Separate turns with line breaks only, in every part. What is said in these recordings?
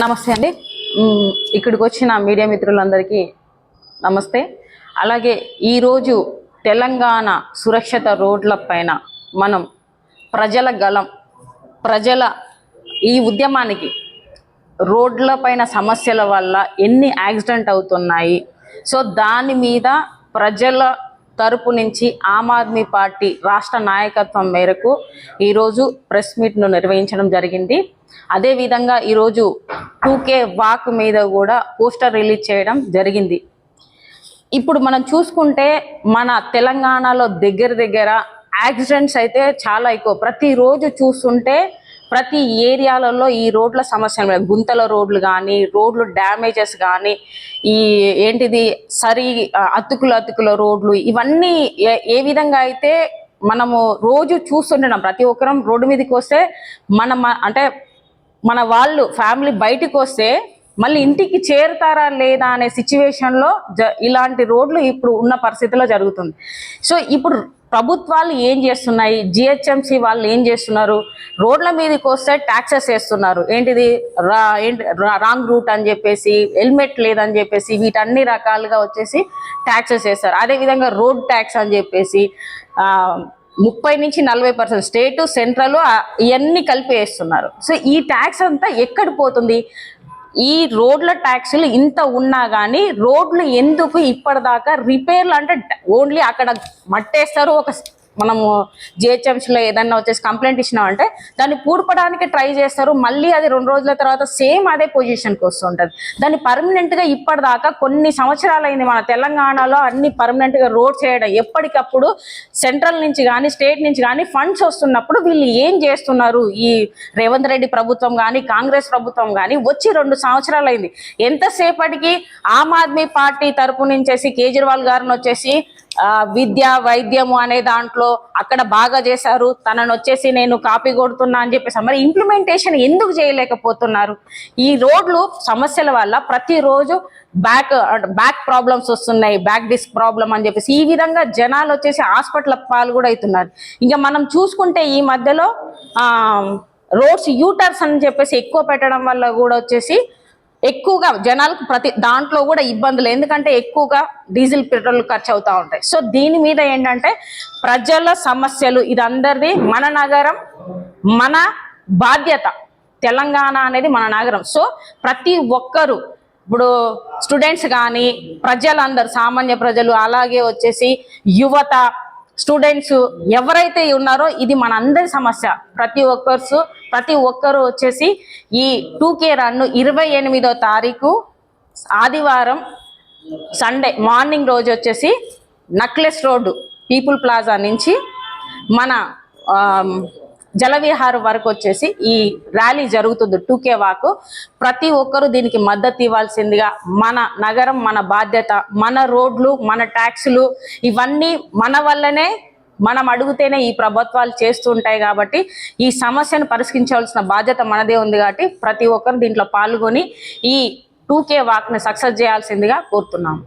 నమస్తే అండి. ఇక్కడికి వచ్చిన మీడియా మిత్రులందరికీ నమస్తే. అలాగే ఈరోజు తెలంగాణ సురక్షిత రోడ్ల పైన మనం ప్రజల గలం ప్రజల ఈ ఉద్యమానికి రోడ్ల పైన సమస్యల వల్ల ఎన్ని యాక్సిడెంట్ అవుతున్నాయి. సో దాని మీద ప్రజల తరపు నుంచి ఆమ్ ఆద్మీ పార్టీ రాష్ట్ర నాయకత్వం మేరకు ఈరోజు ప్రెస్ మీట్ను నిర్వహించడం జరిగింది. అదేవిధంగా ఈరోజు టూకే వాక్ మీద కూడా పోస్టర్ రిలీజ్ చేయడం జరిగింది. ఇప్పుడు మనం చూసుకుంటే మన తెలంగాణలో దగ్గర దగ్గర యాక్సిడెంట్స్ అయితే చాలా ఎక్కువ. ప్రతిరోజు చూస్తుంటే ప్రతి ఏరియాలలో ఈ రోడ్ల సమస్యలు గుంతల రోడ్లు కానీ రోడ్లు డ్యామేజెస్ కానీ ఈ ఏంటిది సరి ఆ, అతుకుల అతుకుల రోడ్లు ఇవన్నీ ఏ ఏ విధంగా అయితే మనము రోజు చూస్తుంటున్నాం. ప్రతి ఒక్కరం రోడ్డు మీదకి వస్తే మన అంటే మన వాళ్ళు ఫ్యామిలీ బయటికి వస్తే మళ్ళీ ఇంటికి చేరుతారా లేదా అనే సిచ్యువేషన్లో జ ఇలాంటి రోడ్లు ఇప్పుడు ఉన్న పరిస్థితిలో జరుగుతుంది. సో ఇప్పుడు ప్రభుత్వాలు ఏం చేస్తున్నాయి? జిహెచ్ఎంసి వాళ్ళు ఏం చేస్తున్నారు? రోడ్ల మీదకి వస్తే ట్యాక్సెస్ వేస్తున్నారు. ఏంటిది? రా ఏంటి రా- రాంగ్ రూట్ అని చెప్పేసి హెల్మెట్ లేదని చెప్పేసి వీటన్ని రకాలుగా వచ్చేసి ట్యాక్సెస్ వేస్తారు. అదేవిధంగా రోడ్ ట్యాక్స్ అని చెప్పేసి ముప్పై నుంచి నలభై పర్సెంట్ స్టేటు సెంట్రల్ ఇవన్నీ కలిపి వేస్తున్నారు. సో ఈ ట్యాక్స్ అంతా ఎక్కడ పోతుంది? ఈ రోడ్ల ట్యాక్సులు ఇంత ఉన్నా కానీ రోడ్లు ఎందుకు ఇప్పటిదాకా రిపేర్లు అంటే ఓన్లీ అక్కడ మట్టేస్తారు ఒక మనము జిహెచ్ఎంసీలో ఏదన్నా వచ్చేసి కంప్లైంట్ ఇచ్చినామంటే దాన్ని పూడ్పడానికి ట్రై చేస్తారు. మళ్ళీ అది రెండు రోజుల తర్వాత సేమ్ అదే పొజిషన్కి వస్తుంటుంది. దాన్ని పర్మనెంట్గా ఇప్పటిదాకా కొన్ని సంవత్సరాలైంది మన తెలంగాణలో అన్ని పర్మనెంట్గా రోడ్ చేయడం. ఎప్పటికప్పుడు సెంట్రల్ నుంచి కానీ స్టేట్ నుంచి కానీ ఫండ్స్ వస్తున్నప్పుడు వీళ్ళు ఏం చేస్తున్నారు? ఈ రేవంత్ రెడ్డి ప్రభుత్వం కానీ కాంగ్రెస్ ప్రభుత్వం కానీ వచ్చి రెండు సంవత్సరాలైంది. ఎంతసేపటికి ఆమ్ ఆద్మీ పార్టీ తరపు నుంచేసి కేజ్రీవాల్ గారిని వచ్చేసి విద్య వైద్యము అనే దాంట్లో అక్కడ బాగా చేశారు. తనను వచ్చేసి నేను కాపీ కొడుతున్నా అని చెప్పేసి మరి ఇంప్లిమెంటేషన్ ఎందుకు చేయలేకపోతున్నారు? ఈ రోడ్లు సమస్యల వల్ల ప్రతిరోజు బ్యాక్ బ్యాక్ ప్రాబ్లమ్స్ వస్తున్నాయి బ్యాక్ డిస్క్ ప్రాబ్లం అని చెప్పేసి. ఈ విధంగా జనాలు వచ్చేసి హాస్పిటల్ పాలు కూడా అవుతున్నారు. ఇంకా మనం చూసుకుంటే ఈ మధ్యలో రోడ్స్ యూటర్స్ అని చెప్పేసి ఎక్కువ పెట్టడం వల్ల కూడా వచ్చేసి ఎక్కువగా జనాలకు ప్రతి దాంట్లో కూడా ఇబ్బందులు ఎందుకంటే ఎక్కువగా డీజిల్ పెట్రోల్ ఖర్చు అవుతూ ఉంటాయి. సో దీని మీద ఏంటంటే ప్రజల సమస్యలు ఇది మన నగరం మన బాధ్యత. తెలంగాణ అనేది మన నగరం. సో ప్రతి ఒక్కరు ఇప్పుడు స్టూడెంట్స్ కానీ ప్రజలందరూ సామాన్య ప్రజలు అలాగే వచ్చేసి యువత స్టూడెంట్స్ ఎవరైతే ఉన్నారో ఇది మన అందరి సమస్య. ప్రతి ఒక్కరు ప్రతి ఒక్కరు వచ్చేసి ఈ టూ కే రన్ను ఇరవై ఎనిమిదో తారీఖు ఆదివారం సండే మార్నింగ్ రోజు వచ్చేసి నక్లెస్ రోడ్డు పీపుల్ ప్లాజా నుంచి మన జలవిహార్ వరకు వచ్చేసి ఈ ర్యాలీ జరుగుతుంది టూకే వాక్. ప్రతి ఒక్కరూ దీనికి మద్దతు ఇవ్వాల్సిందిగా మన నగరం మన బాధ్యత మన రోడ్లు మన ట్యాక్సులు ఇవన్నీ మన వల్లనే మనం అడిగితేనే ఈ ప్రభుత్వాలు చేస్తూ ఉంటాయి కాబట్టి ఈ సమస్యను పరిష్కరించవలసిన బాధ్యత మనదే ఉంది కాబట్టి ప్రతి ఒక్కరు దీంట్లో పాల్గొని ఈ టూకే వాక్ని సక్సెస్ చేయాల్సిందిగా కోరుతున్నాం.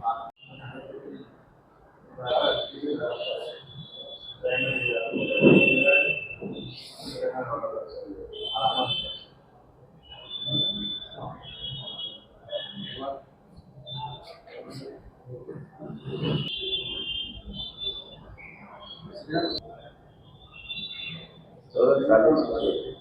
So,